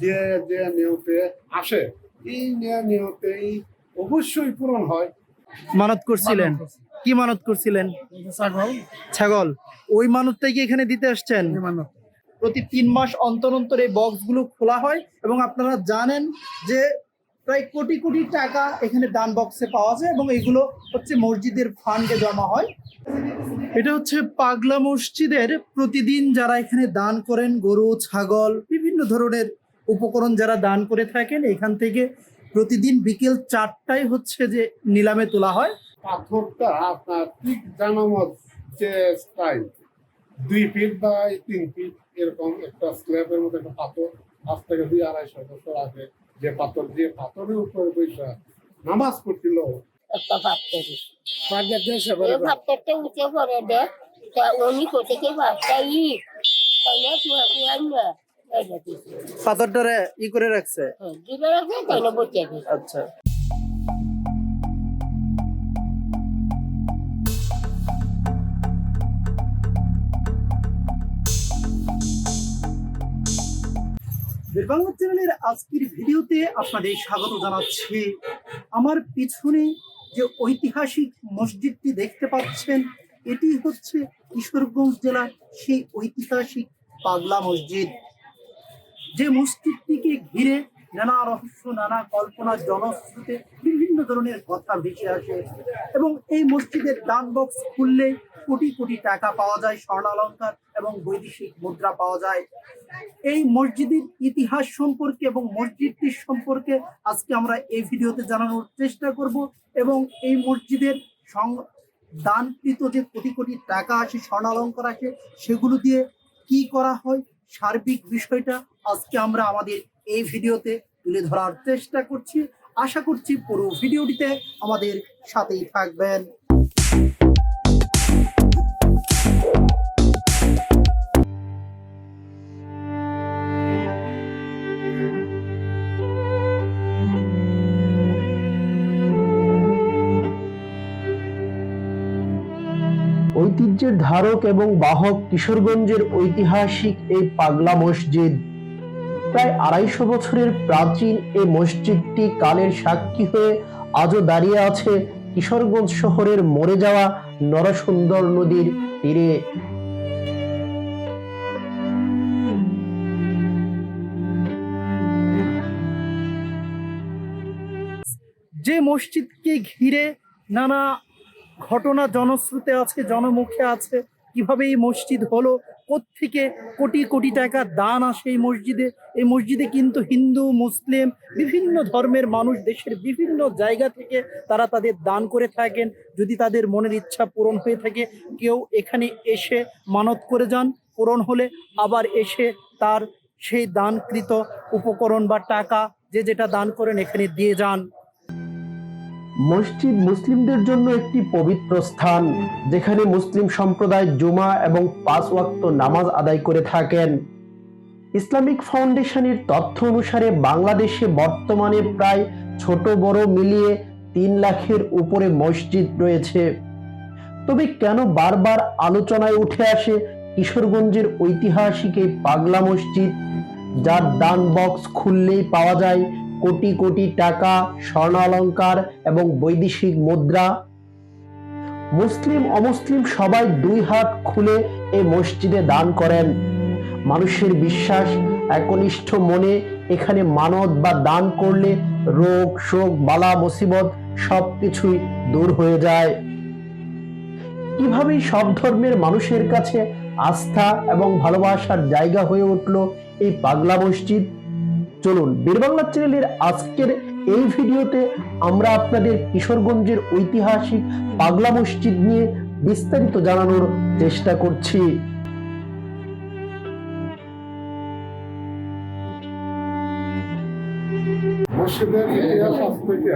যে যে নিয়তে আসে এই নিয়তে অবশ্যই পূরণ হয়। মানত করছিলেন? কি মানত করছিলেন? ছাগল। ছাগল। ওই মানতটাই কি এখানে দিতে আসছেন? মানত। প্রতি তিন মাস অন্তর অন্তর এই বক্সগুলো খোলা হয় এবং আপনারা জানেন যে প্রায় কোটি কোটি টাকা এখানে দান বক্সে পাওয়া যায় এবং এগুলো হচ্ছে মসজিদের ফান্ডে জমা হয়। এটা হচ্ছে পাগলা মসজিদের প্রতিদিন যারা এখানে দান করেন, গরু, ছাগল, বিভিন্ন ধরনের উপকরণ যারা দান করে থাকেন, এখান থেকে প্রতিদিন বিকেল চারটায় হচ্ছে যে নিলামে তোলা হয়। পাথরটা আপনার ঠিক জানামত যে স্টাইল দুই ফিট বা তিন ফিট এরকম একটা স্ল্যাবের মধ্যে একটা পাথর আজ থেকে দুই আড়াইশো বছর আগে যে পাথর দিয়ে পাথরের উপরে বৈশা নামাজ পড়ছিল। একটা উঠে পড়ে দে তা উনি কোথেকে ভাবটা ই? তাই না তুই তুই আনবে? পাথরটারে ই করে রাখছে? হ্যাঁ আচ্ছা। বাংলা চ্যানেলের আজকের ভিডিওতে আপনাদের স্বাগত জানাচ্ছি। আমার পিছনে যে ঐতিহাসিক মসজিদটি দেখতে পাচ্ছেন, এটি হচ্ছে কিশোরগঞ্জ জেলার সেই ঐতিহাসিক পাগলা মসজিদ। যে মসজিদটিকে ঘিরে নানা রহস্য, নানা কল্পনা, জনশ্রুতে, বিভিন্ন ধরনের কথা ভেসে আসে এবং এই মসজিদের দান বক্স খুললে কোটি কোটি টাকা পাওয়া যায় স্বর্ণালঙ্কার এবং বৈদেশিক মুদ্রা পাওয়া যায়। এই মসজিদের ইতিহাস সম্পর্কে এবং মসজিদটির সম্পর্কে আজকে আমরা এই ভিডিওতে জানানোর চেষ্টা করব এবং এই মসজিদের দানকৃত যে কোটি কোটি টাকা আসে, স্বর্ণালঙ্কার আসে, সেগুলো দিয়ে কি করা হয়, সার্বিক বিষয়টা আজকে আমরা আমাদের এই ভিডিওতে তুলে ধরার চেষ্টা করছি। আশা করছি পুরো ভিডিওটিতে আমাদের সাথেই থাকবেন। ঐতিহ্যের ধারক এবং বাহক কিশোরগঞ্জের ঐতিহাসিক এই পাগলা মসজিদ। প্রায় আড়াইশো বছরের প্রাচীন এই মসজিদটি কালের সাক্ষী হয়ে আজও দাঁড়িয়ে আছে কিশোরগঞ্জ শহরের মরে যাওয়া নরসুন্দর নদীর তীরে। যে মসজিদকে ঘিরে নানা ঘটনা জনশ্রুতে আছে, জনমুখে আছে। কীভাবে এই মসজিদ হলো, কোত্থেকে কোটি কোটি টাকা দান আসে এই মসজিদে? এই মসজিদে কিন্তু হিন্দু, মুসলিম, বিভিন্ন ধর্মের মানুষ দেশের বিভিন্ন জায়গা থেকে তারা তাদের দান করে থাকেন। যদি তাদের মনের ইচ্ছা পূরণ হয়ে থাকে, কেউ এখানে এসে মানত করে যান, পূরণ হলে আবার এসে তার সেই দানকৃত উপকরণ বা টাকা যে যেটা দান করেন এখানে দিয়ে যান। মসজিদ মুসলিমদের জন্য একটি পবিত্র স্থান, যেখানে মুসলিম সম্প্রদায় জুমা এবং পাঁচ ওয়াক্ত নামাজ আদায় করে থাকেন। ইসলামিক ফাউন্ডেশনের তথ্য অনুসারে বাংলাদেশে বর্তমানে প্রায় ছোট বড় মিলিয়ে তিন লাখের উপরে মসজিদ রয়েছে। তবে কেন বারবার আলোচনায় উঠে আসে কিশোরগঞ্জের ঐতিহাসিক এই পাগলা মসজিদ, যার দান বক্স খুললেই পাওয়া যায় কোটি কোটি টাকা স্বর্ণালঙ্কার এবং বৈদেশিক মুদ্রা। মুসলিম, অমুসলিম সবাই দুই হাত খুলে এই মসজিদে দান করেন। মানুষের বিশ্বাস, একনিষ্ঠ মনে এখানে মানত বা দান করলে রোগ, শোক, বালা, মুসিবত সবকিছুই দূর হয়ে যায়। কীভাবে সব ধর্মের মানুষের কাছে আস্থা এবং ভালোবাসার জায়গা হয়ে উঠল এই পাগলা মসজিদ? চলুন বীরবাংলা চ্যানেলের আজকের এই ভিডিওতে আমরা আপনাদের কিশোরগঞ্জের ঐতিহাসিক পাগলা মসজিদ নিয়ে বিস্তারিত জানানোর চেষ্টা করছি। মসজিদের ইতিহাস আজ থেকে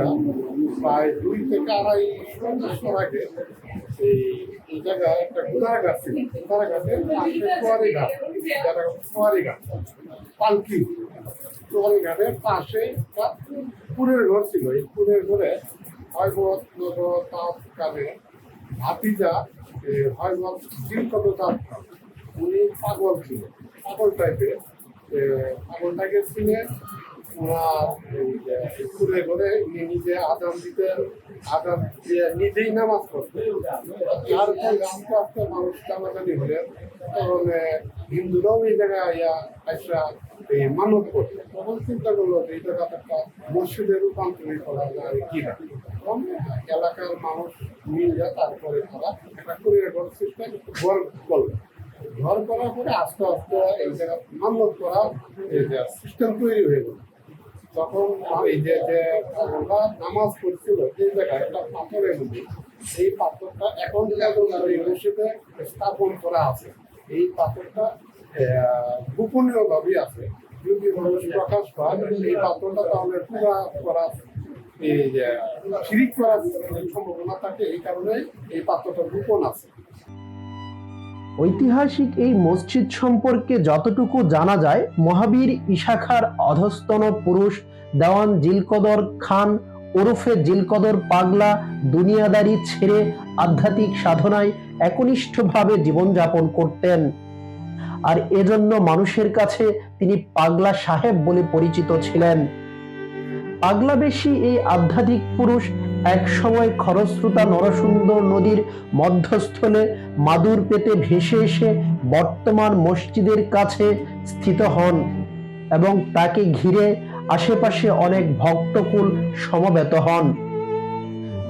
প্রায় দুই থেকে আড়াইশো বছর আগে এই জায়গায় একটা গাছ ছিল। গাছ। পালকি। কুয়ারি পাশে কুড়ের ঘর ছিল। এই কুড়ের ঘরে হয়বত তাপ কালে ভাতিজা হয়বত জিনকত তাপ উনি পাগল ছিল। পাগল টাইপের আগুনটাকে ছিনে ঘুরে ঘুরে উনি নিজে আদান দিতেন আদান দিয়ে নিজেই নামাজ পড়তেন তারপর আস্তে আস্তে মানুষ জানাজানি হলেন তখন হিন্দুরাও এই জায়গায় আইসা এই মানত করতেন তখন চিন্তা করল যে এই জায়গাতে একটা মসজিদে রূপান্তরিত করা যায় কিনা। এলাকার মানুষ মিলে তারপরে তারা একটা ঘর সিস্টেম ঘর করল। ঘর করার পরে আস্তে আস্তে এই জায়গা মান্যত করা সিস্টেম তৈরি হয়ে গেল। তখন এই যে যে আমরা নামাজ পড়ছিল, এই জায়গায় একটা পাথরের মধ্যে এই পাথরটা এখন মসজিদে স্থাপন করা আছে। এই পাথরটা গোপনীয় ভাবে আছে। যদি প্রকাশ পায়, এই পাথরটা তাহলে পুরা করা, এই যে, শিরিক করার সম্ভাবনা থাকে, এই কারণে এই পাত্রটা গোপন আছে। ঐতিহাসিক এই মসজিদ সম্পর্কে যতটুকু জানা যায়, মহাবীর ইশাখার অধস্তন পুরুষ দেওয়ান জিলকদর খান ওরফে জিলকদর পাগলা দুনিয়াদারি ছেড়ে আধ্যাত্মিক সাধনায় একনিষ্ঠভাবে জীবনযাপন করতেন। আর এজন্য মানুষের কাছে তিনি পাগলা সাহেব বলে পরিচিত ছিলেন। পাগলাবেশী এই আধ্যাত্মিক পুরুষ এক সময় খরস্রোতা নরসুন্দর নদীর মধ্যস্থলে মাদুর পেতে ভেসে এসে বর্তমান মসজিদের কাছে স্থিত হন এবং তাকে ঘিরে আশেপাশে অনেক ভক্তকুল সমবেত হন।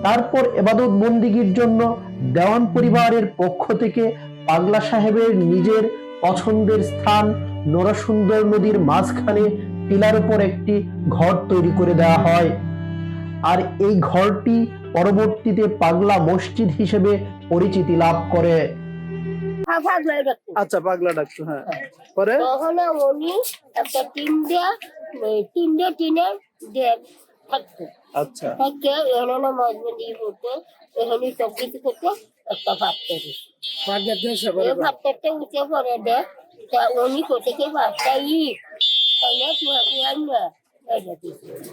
তারপর এবাদত বন্দিগির জন্য দেওয়ান পরিবারের পক্ষ থেকে পাগলা সাহেবের নিজের পছন্দের স্থান নরসুন্দর নদীর মাঝখানে টিলার উপর একটি ঘর তৈরি করে দেওয়া হয়। আর এই ঘরটি পরবর্তীতে পাগলা মসজিদ হিসেবে পরিচিতি লাভ করে। হয়ে আচ্ছা পাগলা ডাকতো হ্যাঁ। পরে? তখন উনি একটা টিন দেয়া তিন দিয়ে দিয়ে থাকতো। আচ্ছা। থাকে এখানে মজবুতি করতো এখানে সব কিছু করতো একটা ভাবতে এই ভাবতে উঠে পড়ে দেয় তা উনি কোথেকে ভাবটা ই তাই না তুই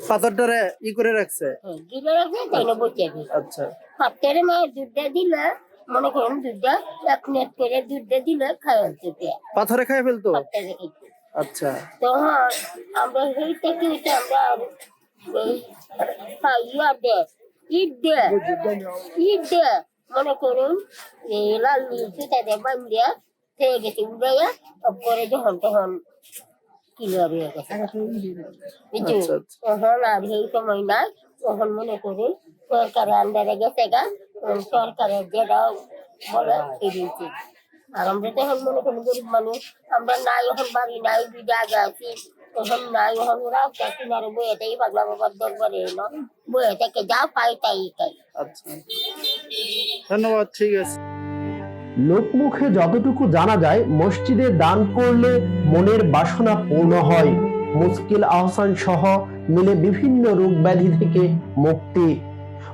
পাথরটারে ই করে রাখছে? দিলে রাখবে তাই না বসে দিছে। আচ্ছা। ভাবটারে মা দুধটা দিলে মনে করুন দুধটা এক মিনিট করে দুধটা দিলে খাওয়া দিতে পাথরে খাই ফেলতো? আচ্ছা। তখন আমরা সেই থেকে উঠে আমরা এই ইয়া দে ঈদ দে ঈদ দে মনে করুন এই লাল জুতা দিয়ে বান্ধিয়া থেকে গেছে উড়াইয়া পরে যখন তখন আচ্ছা, আচ্ছা। তখন আর সেই সময় নাই তখন মনে করুন সরকারের আন্ডারে গেছে গা সরকারের যেটা বলে এই দিয়েছে। আর আমরা তো এখন মনে করি গরিব মানুষ আমরা নাই এখন বাড়ি নাই দুই জায়গা আছি তখন নাই এখন রাস্তা কিনারে বয়ে থাকি পাগলা বাবার দরবারে এলো বয়ে থেকে যা পাই তাই তাই আচ্ছা। ধন্যবাদ ঠিক আছে। লোকমুখে যতটুকু জানা যায়, মসজিদে দান করলে মনের বাসনা পূর্ণ হয়। মুশকিল আহসান সহ মিলে বিভিন্ন রোগ ব্যাধি থেকে মুক্তি।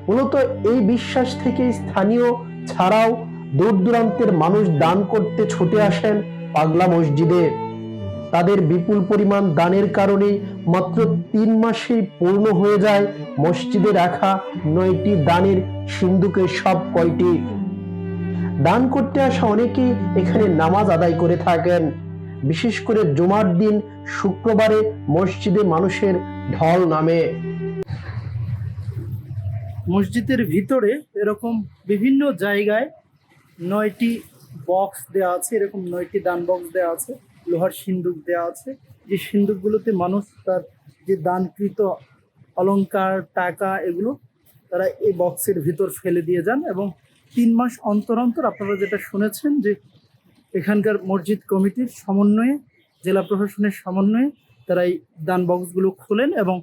মূলত এই বিশ্বাস থেকে স্থানীয় ছাড়াও দূর দূরান্তের মানুষ দান করতে ছুটে আসেন পাগলা মসজিদে। তাদের বিপুল পরিমাণ দানের কারণে মাত্র তিন মাসেই পূর্ণ হয়ে যায় মসজিদে রাখা নয়টি দানের সিন্ধুকের সব কয়টি। দান করতে আসা অনেকেই এখানে নামাজ আদায় করে থাকেন। বিশেষ করে জুমার দিন শুক্রবারে মসজিদে মানুষের ঢল নামে। মসজিদের ভিতরে এরকম বিভিন্ন জায়গায় নয়টি বক্স দেওয়া আছে, এরকম নয়টি দান বক্স দেওয়া আছে, লোহার সিন্দুক দেওয়া আছে। যে সিন্দুকগুলোতে মানুষ তার যে দানকৃত অলংকার, টাকা এগুলো তারা এই বক্সের ভিতর ফেলে দিয়ে যান এবং তিন মাস অন্তর অন্তর আপনারা যেটা শুনেছেন যে এখানকার মসজিদ কমিটির সমন্বয়ে জেলা প্রশাসনের সমন্বয়ে তারা এই দান বক্সগুলো খোলেন এবং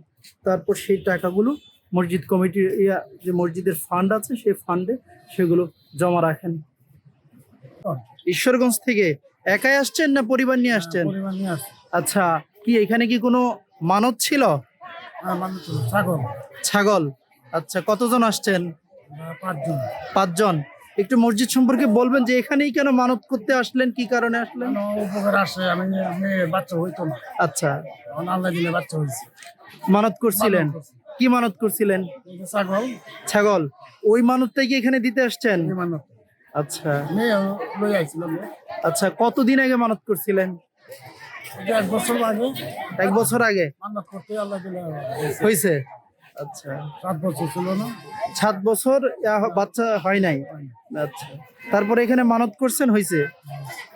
তারপর সেই টাকাগুলো মসজিদ কমিটির ইয়া যে মসজিদের ফান্ড আছে সেই ফান্ডে সেগুলো জমা রাখেন। ঈশ্বরগঞ্জ থেকে একাই আসছেন না পরিবার নিয়ে আসছেন? আসছে। আচ্ছা কি এখানে কি কোনো মানত ছিল? ছিল ছাগল। ছাগল। আচ্ছা কতজন আসছেন? পাঁচজন। পাঁচজন। একটু মসজিদ সম্পর্কে বলবেন যে এখানেই কেন মানত করতে আসলেন কি কারণে আসলেন? উপকার আসে? আমি আমি বাচ্চা হইতো না। আচ্ছা। আল্লাহ দিলে বাচ্চা হয়েছে। মানত করছিলেন? কি মানত করছিলেন? ছাগল। ছাগল। ওই মানতটাই কি এখানে দিতে আসছেন? মানত। আচ্ছা। আচ্ছা কতদিন আগে মানত করছিলেন? এক বছর আগে। এক বছর আগে। মান্নাত করতে আল্লাহ হয়েছে। আচ্ছা। সাত বছর ছিল না? সাত বছর বাচ্চা হয় নাই? আচ্ছা। তারপরে এখানে মানত করছেন হয়েছে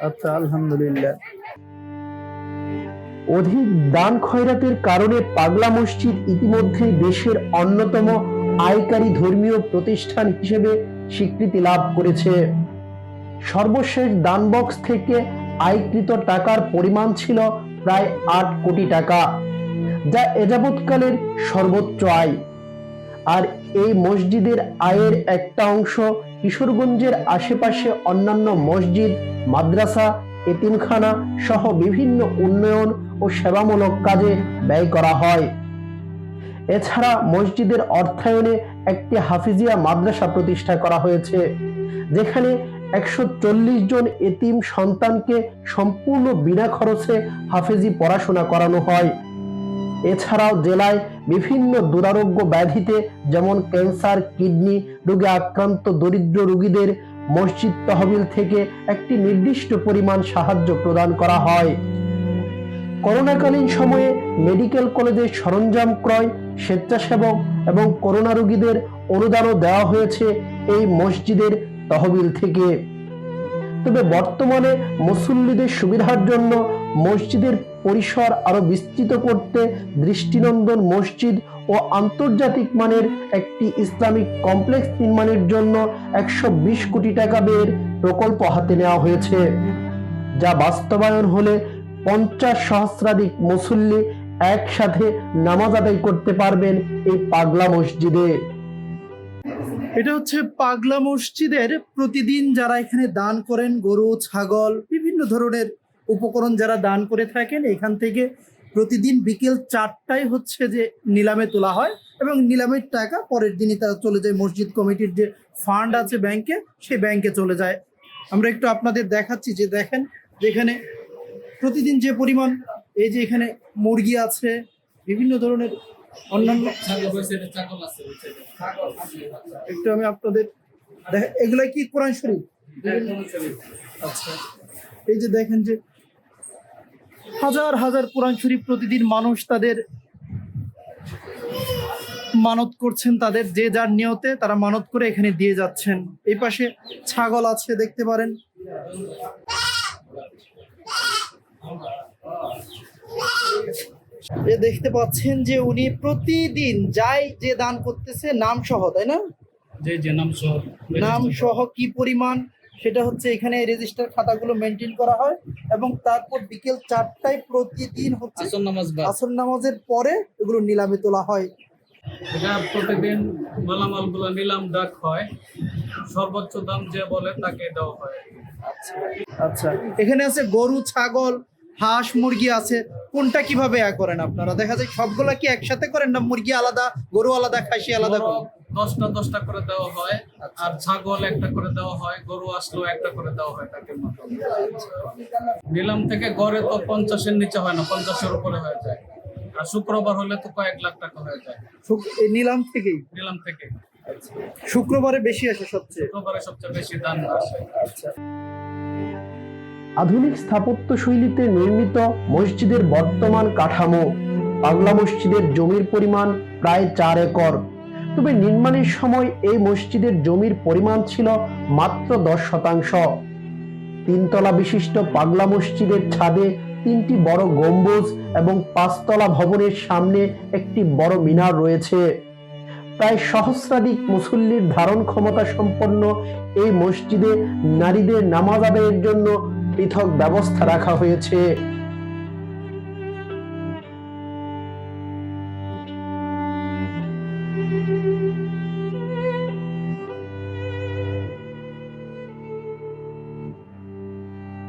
আচ্ছা আলহামদুলিল্লাহ। অধিক দান খয়রাতের কারণে পাগলা মসজিদ ইতিমধ্যেই দেশের অন্যতম আয়কারী ধর্মীয় প্রতিষ্ঠান হিসেবে স্বীকৃতি লাভ করেছে। সর্বশেষ দান বক্স থেকে আয়কৃত টাকার পরিমাণ ছিল প্রায় আট কোটি টাকা। যা এযাবৎকালের সর্বোচ্চ আয়। আর এই মসজিদের আয়ের একটা অংশ কিশোরগঞ্জের আশেপাশে অন্যান্য মসজিদ, মাদ্রাসা, এতিমখানা সহ বিভিন্ন উন্নয়ন ও সেবামূলক কাজে ব্যয় করা হয়। এছাড়া মসজিদের অর্থায়নে একটি হাফিজিয়া মাদ্রাসা প্রতিষ্ঠা করা হয়েছে, যেখানে একশো চল্লিশ জন এতিম সন্তানকে সম্পূর্ণ বিনা খরচে হাফেজি পড়াশোনা করানো হয়। এছাড়াও জেলায় বিভিন্ন দুরারোগ্য ব্যাধিতে যেমন ক্যান্সার, কিডনি রোগে আক্রান্ত দরিদ্র রোগীদের মসজিদ তহবিল থেকে একটি নির্দিষ্ট পরিমাণ সাহায্য প্রদান করা হয়। করোনাকালীন সময়ে মেডিকেল কলেজের সরঞ্জাম ক্রয়, স্বেচ্ছাসেবক এবং করোনা রোগীদের অনুদানও দেওয়া হয়েছে এই মসজিদের তহবিল থেকে। তবে বর্তমানে মুসল্লিদের সুবিধার জন্য মসজিদের পরিসর আরও বিস্তৃত করতে দৃষ্টিনন্দন মসজিদ ও আন্তর্জাতিক মানের একটি ইসলামিক কমপ্লেক্স নির্মাণের জন্য একশো বিশ কোটি টাকা ব্যয়ের প্রকল্প হাতে নেওয়া হয়েছে, যা বাস্তবায়ন হলে পঞ্চাশ সহস্রাধিক মুসল্লি একসাথে নামাজ আদায় করতে পারবেন এই পাগলা মসজিদে। এটা হচ্ছে পাগলা মসজিদের প্রতিদিন যারা এখানে দান করেন গরু, ছাগল, বিভিন্ন ধরনের উপকরণ যারা দান করে থাকেন এখান থেকে প্রতিদিন বিকেল চারটায় হচ্ছে যে নিলামে তোলা হয় এবং নিলামের টাকা পরের দিনই তারা চলে যায়। মসজিদ কমিটির যে ফান্ড আছে ব্যাংকে সে ব্যাংকে চলে যায়। আমরা একটু আপনাদের দেখাচ্ছি যে দেখেন যেখানে প্রতিদিন যে পরিমাণ এই যে এখানে মুরগি আছে বিভিন্ন ধরনের অন্যান্য একটু আমি আপনাদের দেখ এগুলা কি কোরআন শরীফ? আচ্ছা এই যে দেখেন যে হাজার হাজার কোরআন শরীফ প্রতিদিন মানুষ তাদের মানত করছেন তাদের যে যার নিয়তে তারা মানত করে এখানে দিয়ে যাচ্ছেন। এই পাশে ছাগল আছে দেখতে পারেন। এ দেখতে পাচ্ছেন যে উনি প্রতিদিন যাই যে দান করতেছে নাম সহ তাই না? যে যে নাম সহ। নাম সহ কি পরিমাণ? সেটা হচ্ছে এখানে রেজিস্টার খাতাগুলো মেনটেন করা হয় এবং তারপর বিকেল চারটায় প্রতিদিন হচ্ছে আসর নামাজ আসর নামাজের পরে এগুলো নিলামে তোলা হয়। এটা প্রতিদিন মালামালগুলো নিলাম ডাক হয়। সর্বোচ্চ দাম যে বলে তাকে দেওয়া হয়। আচ্ছা এখানে আছে গরু ছাগল হাঁস মুরগি আছে। কোনটা কীভাবে করেন আপনারা? দেখা যায় সবগুলা কি একসাথে করেন না মুরগি আলাদা গরু আলাদা খাসি আলাদা করেন? দশটা দশটা করে দেওয়া হয় আর ছাগল একটা করে দেওয়া হয় গরু আসলেও একটা করে দেওয়া হয় তাকে নিলাম থেকে গড়ে তো পঞ্চাশের নিচে হয় না পঞ্চাশের উপরে হয়ে যায়। আর শুক্রবার হলে তো কয়েক লাখ টাকা হয়ে যায়। নিলাম থেকেই? নিলাম থেকে শুক্রবারে বেশি আসে সবচেয়ে? শুক্রবারে সবচেয়ে বেশি দান আসে। আচ্ছা। আধুনিক স্থাপত্য শৈলীতে নির্মিত মসজিদের বর্তমান কাঠামো পাগলা মসজিদের জমির পরিমাণ প্রায় চার একর। তবে নির্মাণের সময় এই মসজিদের জমির পরিমাণ ছিল মাত্র দশ শতাংশ। তিনতলা বিশিষ্ট পাগলা মসজিদের ছাদে তিনটি বড় গম্বুজ এবং পাঁচতলা ভবনের সামনে একটি বড় মিনার রয়েছে। প্রায় সহস্রাধিক মুসল্লির ধারণ ক্ষমতা সম্পন্ন এই মসজিদে নারীদের নামাজ আদায়ের জন্য পৃথক ব্যবস্থা রাখা হয়েছে।